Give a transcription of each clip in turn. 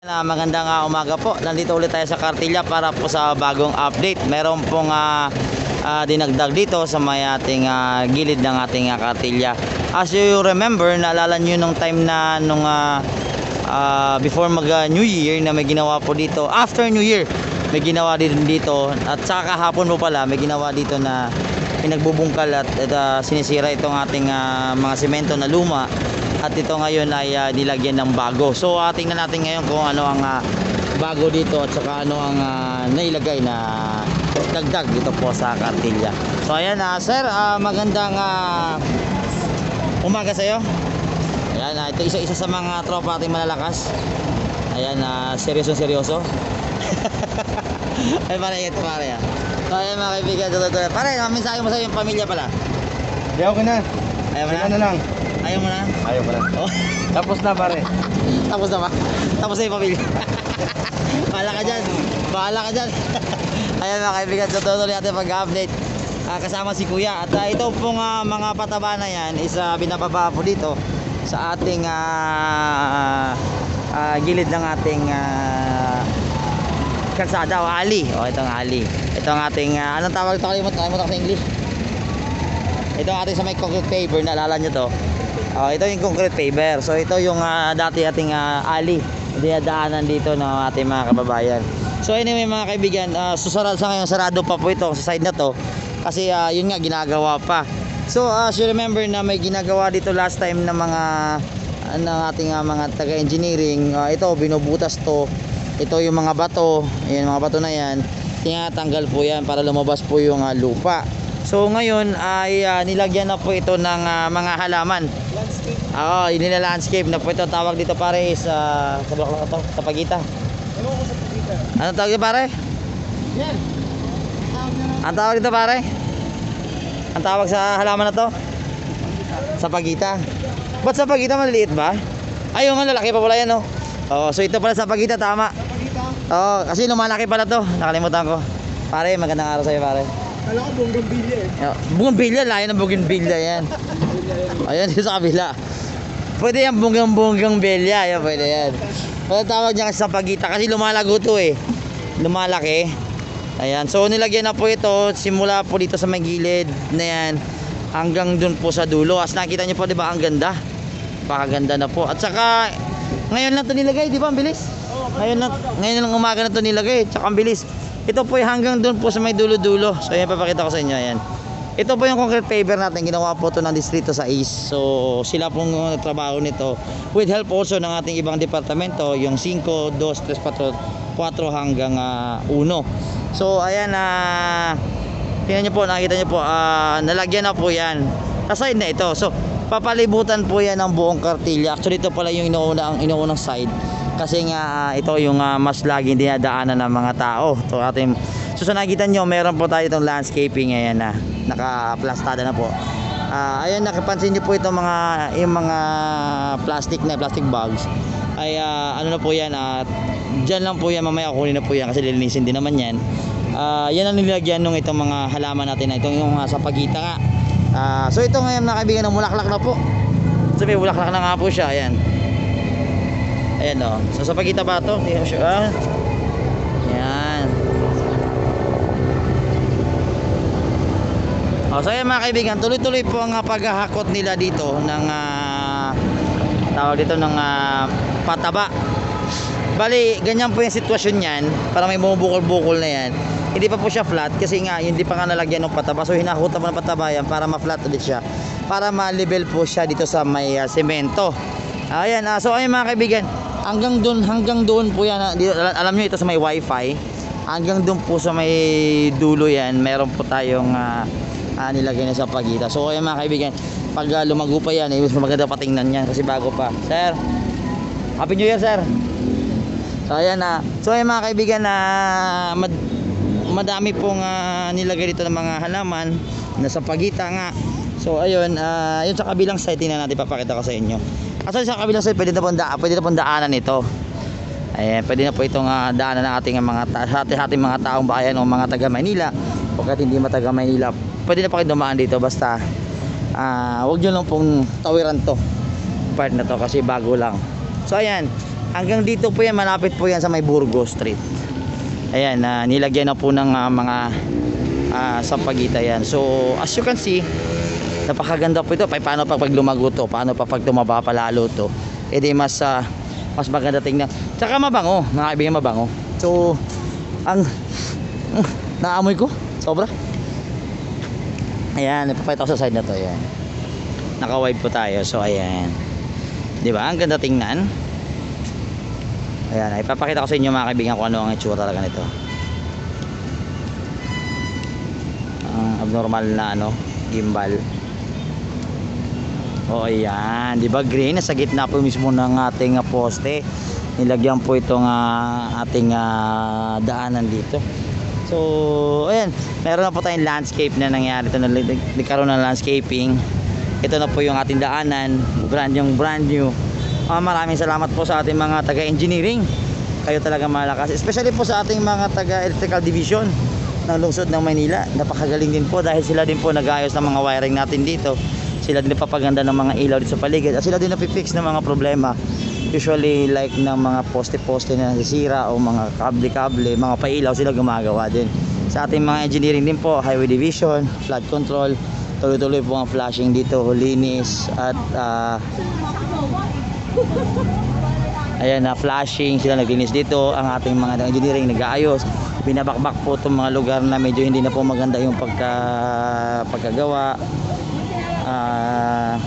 Na magandang ah, umaga po. Nandito ulit tayo sa Kartilya para po sa bagong update. Meron pong ah, ah, dinagdag dito sa may ating ah, gilid ng ating ah, Kartilya. As you remember, naalala nyo nung time na nung ah, ah, before mag ah, New Year na may ginawa po dito. After New Year, may ginawa din dito. At saka kahapon po pala, may ginawa dito na pinagbubungkal at, ah, sinisira itong ating ah, mga semento na luma at ito ngayon ay ah, nilagyan ng bago. So uh, tingnan natin ngayon kung ano ang ah, bago dito at saka ano ang ah, nailagay na dagdag dito po sa Kartilya. So ayan ah, sir, ah, magandang ah, umaga sa iyo. Ayan, ah, ito isa-isa sa mga tropa ating malalakas. Ayan, ah, seryoso seryoso. ay pare ito pare ah. So ayan mga kaibigan, ito, ito, ito. pare, mensahe mo sa iyong pamilya pala. Di ako na. Ayaw mo na? na lang. Ayaw mo na? Ayaw ko na. Oh. Tapos na pare. Tapos na ba? Tapos na yung pamilya. Bahala ka dyan. Bahala ka dyan. Ayan mga kaibigan, so tuloy natin pag-update. Ah, kasama si Kuya. At ah, ito pong ah, mga pataba na yan is ah, binababa po dito sa ating ah, ah, gilid ng ating ah, kalsada o ali. O itong ali. Ito ang ating, ah, anong tawag ito? Kalimut, kalimut ako sa English. Ito ang ating sa may concrete paver, naalala nyo to. Oh, ito yung concrete paver. So ito yung ah, dati ating ah, alley. Dinadaanan dito ng ating mga kababayan. So anyway mga kaibigan, uh, susarado sa ngayon sarado pa po ito sa side na to kasi ah, yun nga ginagawa pa. So as you remember na may ginagawa dito last time ng mga ah, ng ating ah, mga taga-engineering. Ah, ito binubutas to. Ito yung mga bato, yung mga bato na yan. Tinatanggal po yan para lumabas po yung ah, lupa. So ngayon ay ah, nilagyan na po ito ng ah, mga halaman. Landscape. Oo, yun nila landscape na po ito tawag dito pare is ah, sa block to, sa pagita. Ewan ko sa pagkita. Ano tawag dito pare? Yan. Na. Ang tawag dito pare? Ang tawag sa halaman na to? Sa pagita. Ba't sa pagita maliliit ba? Ay, yung lalaki pa pala yan oh. Oo, so ito pala sa pagita tama. Sa pagkita. Oo, kasi lumalaki pala to. Nakalimutan ko. Pare, magandang araw sa'yo pare. Kala ko buong gambilya eh. Bougainvillea, layo ng bougainvillea yan. Ayan, dito sa kabila. Pwede yan bunggang-bunggang belya. Ayan, pwede yan. Pwede tawag niya kasi sa pagita kasi lumalago to eh. Lumalaki. Ayan. So nilagyan na po ito simula po dito sa may gilid na yan hanggang dun po sa dulo. As nakita niyo po, di ba, ang ganda. Pakaganda na po. At saka, ngayon lang to nilagay, di ba? Ang bilis. Ngayon lang, ngayon lang umaga na to nilagay. Tsaka ang bilis. Ito po hanggang doon po sa may dulo-dulo. So ayan, papakita ko sa inyo. Ayan. Ito po yung concrete paver natin. Ginawa po ito ng distrito sa East. So sila pong uh, trabaho nito. With help also ng ating ibang departamento. Yung 5, 2, 3, 4, 4 hanggang uh, 1. So ayan na tingnan nyo po, nakita nyo po, ah, nalagyan na po yan. Sa side na ito. So, papalibutan po yan ng buong kartilya. Actually, ito pala yung inuuna, ang inuunang side. Kasi nga, ah, ito yung ah, mas laging dinadaanan ng mga tao. Ito ating, so sa nakita nyo, meron po tayo itong landscaping. Ayan na, nakaplastada na po. Ah, ayan, nakapansin nyo po itong mga, yung mga plastic na, plastic bags. Ay, ah, ano na po yan, at dyan lang po yan, mamaya kunin na po yan kasi lilinisin din naman yan. Ah, yan ang nilagyan nung itong mga halaman natin na itong yung ah, sa pagita nga. Ah, so ito ngayon mga kaibigan ng mulaklak na po. So may bulaklak na nga po siya, ayan. Ayan o. So sa pagita ba ito? Hindi ko sure. Ah. O, so ayan mga kaibigan, tuloy-tuloy po ang ah, paghahakot nila dito ng ah, tawag dito ng ah, pataba. Bali, ganyan po yung sitwasyon niyan. Para may bumubukol-bukol na yan. Hindi pa po siya flat kasi nga hindi pa nga nalagyan ng pataba. So hinahuta mo ng pataba yan para ma-flat ulit siya. Para ma-level po siya dito sa may ah, semento. Ayan, ah, so ayun mga kaibigan, hanggang doon, hanggang doon po yan. alam niyo ito sa may wifi. Hanggang doon po sa may dulo yan, meron po tayong ah, ah, nilagay na sa pagita. So ayun mga kaibigan, pag ah, lumago pa yan, eh, maganda patingnan yan kasi bago pa. Sir, Happy New Year, sir. So ayan na. so ayan mga kaibigan na mad, madami pong ah, nilagay dito ng mga halaman nasa pagita nga. So ayun, ah, yun sa kabilang side tingnan natin papakita ko sa inyo. Kasi sa kabilang side pwede na pong da, pwede na pong daanan ito. Ayan, pwede na po itong ah, daanan ng ating mga sa ating, ating mga taong bayan o mga taga Maynila. Kahit hindi mga taga Maynila, pwede na pa kayo dumaan dito basta ah, wag niyo lang pong tawiran to part na to kasi bago lang. So ayan, Hanggang dito po yan, malapit po yan sa may Burgos Street. Ayan, na nilagyan na po ng ah, mga ah, sampagita yan. So, as you can see, napakaganda po ito. Pa- Paano pa pag lumago to? Paano pa pag tumaba pa lalo to? E di mas, ah, mas maganda tingnan. Tsaka mabango, mga kaibigan mabango. So, ang naamoy ko, sobra. Ayan, ipapakita ko sa side na to. Ayan. Naka-wide po tayo. So, ayan. Di ba? Ang ganda tingnan. Ayan, ipapakita ko sa inyo mga kaibigan kung ano ang itsura talaga nito. Ang abnormal na ano, gimbal. O ayan, di ba green? Nasa gitna po mismo ng ating ah, poste. Nilagyan po itong ah, ating ah, daanan dito. So, ayan, meron na po tayong landscape na nangyari. Ito na, nagkaroon ng landscaping. Ito na po yung ating daanan. Brand yung brand new. Ah, maraming salamat po sa ating mga taga-engineering. Kayo talaga malakas. Especially po sa ating mga taga-electrical division ng lungsod ng Maynila. Napakagaling din po dahil sila din po nag-ayos ng mga wiring natin dito. Sila din napapaganda ng mga ilaw dito sa paligid. At sila din napipix ng mga problema. Usually like ng mga poste-poste na nasisira o mga kable-kable, mga pailaw sila gumagawa din. Sa ating mga engineering din po, highway division, flood control, tuloy-tuloy po ang flashing dito, linis at ah, Ayan na flashing sila naglinis dito ang ating mga engineering nag-aayos binabakbak po itong mga lugar na medyo hindi na po maganda yung pagka pagkagawa Ah,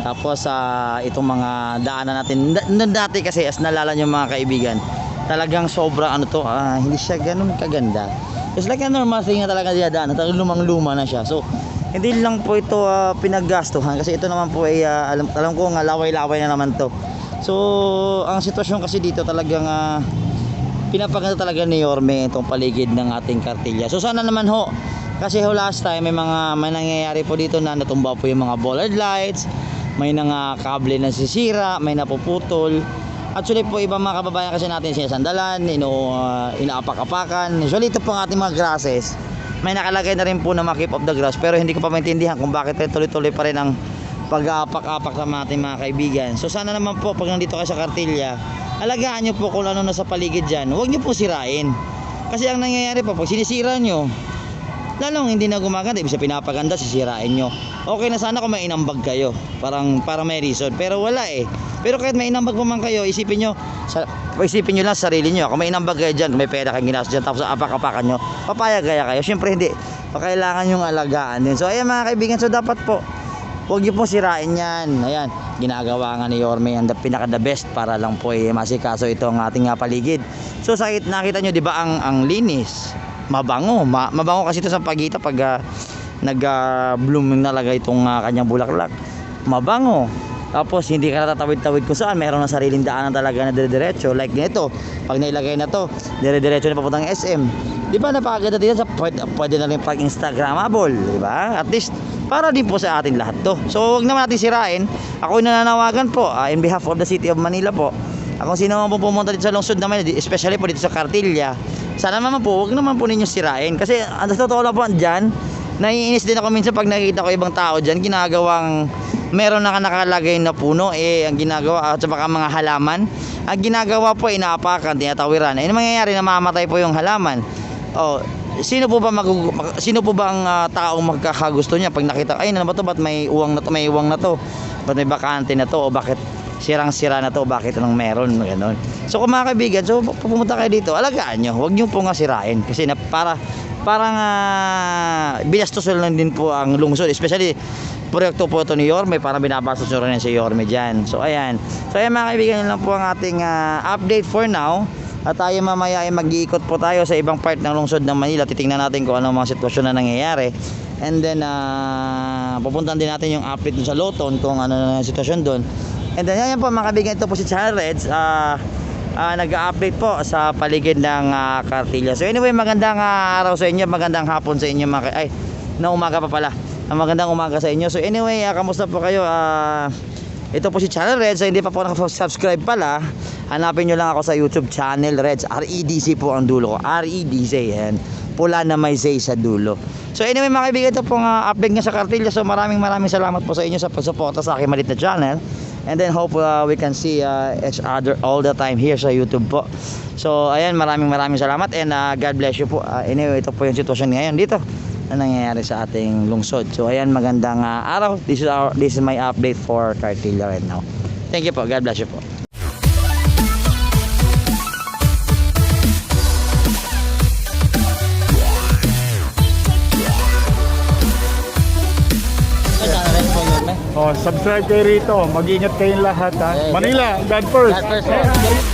tapos sa itong mga daanan natin. Nung dati kasi as nalala nyo mga kaibigan talagang sobrang ano to ah, hindi siya ganun kaganda. It's like a normal thing na talaga siya daan talagang lumang luma na siya. So hindi lang po ito ah, pinaggastuhan kasi ito naman po ay ah, alam, alam ko nga laway-laway na naman to. So ang sitwasyon kasi dito talagang ah, pinapaganda talaga ni Yorme itong paligid ng ating kartilya. So sana naman ho kasi ho last time may mga may nangyayari po dito na natumba po yung mga bollard lights may nga kable na sisira may napuputol. Actually po ibang mga kababayan kasi natin sinasandalan ino, uh, inaapak-apakan. Usually ito po ang ating mga grasses may nakalagay na rin po na makip of the grass pero hindi ko pa maintindihan kung bakit tuloy-tuloy pa rin ang pag-aapak-apak sa ating mga kaibigan. So sana naman po pag nandito kayo sa kartilya alagaan nyo po kung ano na sa paligid dyan. Huwag nyo po sirain. Kasi ang nangyayari po pag sinisira nyo lalong hindi na gumaganda ibig sabihin pinapaganda sisirain nyo. Okay na sana kung may inambag kayo. Parang para may reason. Pero wala eh. Pero kahit may inambag pa man kayo isipin nyo sa, isipin nyo lang sa sarili nyo. Kung may inambag kayo dyan may pera kayong ginastos dyan tapos apak-apakan nyo papayag kaya kayo. Syempre hindi. Kailangan yung alagaan din. So ayan mga kaibigan so dapat po Huwag niyo po sirain yan. Ayan, ginagawa nga ni Yorme ang the- pinaka the best para lang po eh, masikaso ito ang ating paligid. So sa nakita niyo 'di ba ang ang linis, mabango, ma- mabango kasi ito sa pagita pag ah, nag-bloom talaga itong ah, kanyang bulaklak. Mabango. Tapos hindi ka natatawid-tawid kung saan meron na sariling daanan talaga na dire-diretso like nito. Pag nailagay na to, dire-diretso na papuntang SM. Di ba napakaganda dito sa pwede, pwede na rin pag Instagramable, di ba? At least para din po sa atin lahat to. So wag naman natin sirain. Ako nananawagan po ah, in behalf of the City of Manila po. Ako sino man po pumunta dito sa lungsod na Manila, especially po dito sa Cartilla. Sana naman po, wag naman po ninyo sirain. Kasi ang totoo lang po dyan, naiinis din ako minsan pag nakikita ko ibang tao dyan, ginagawang meron na nakalagay na puno, eh, ang ginagawa, at saka mga halaman, ang ginagawa po, inaapakan, tinatawiran. Eh, ano mangyayari, namamatay po yung halaman. Oh, sino po ba mag- sino po ba ang ah, taong magkakagusto niya pag nakita ay ano ba to ba't may uwang na to may uwang na to ba't may bakante na to o bakit sirang-sira na to bakit anong meron ganun so kung mga kaibigan so pu- pumunta kayo dito alagaan nyo huwag nyo po nga sirain kasi na para parang uh, binastos lang din po ang lungsod especially proyekto po ito ni Yorme para binabastos nyo rin si Yorme dyan so ayan so ayan mga kaibigan yun lang po ang ating ah, update for now at tayo mamaya ay mag-iikot po tayo sa ibang part ng lungsod ng Manila. Titingnan natin kung ano mga sitwasyon na nangyayari. And then, uh, pupuntahan din natin yung update sa Loton kung ano na ang sitwasyon doon. And then, yan po mga kaibigan, ito po si Channel Reds. Uh, uh, nag-update po sa paligid ng uh, Cartilla. So anyway, magandang uh, araw sa inyo, magandang hapon sa inyo. Mga, ay, na umaga pa pala. Magandang umaga sa inyo. So anyway, uh, kamusta po kayo? Uh, ito po si Channel Reds. So hindi pa po nakasubscribe pala, hanapin nyo lang ako sa YouTube channel Reds. R-E-D-C po ang dulo ko. R-E-D-C. Yan. Pula na may say sa dulo. So anyway mga kaibigan, ito pong uh, update nga sa Cartilla. So maraming maraming salamat po sa inyo sa pagsuporta sa aking malit na channel. And then hope uh, we can see uh, each other all the time here sa YouTube po. So ayan, maraming maraming salamat and uh, God bless you po. Uh, anyway, ito po yung sitwasyon ngayon dito na nangyayari sa ating lungsod. So ayan, magandang uh, araw. This is our this is my update for Cartilla right now. Thank you po. God bless you po. Subscribe kayo rito. Mag-ingat kayong lahat ha. Manila, God first. God first.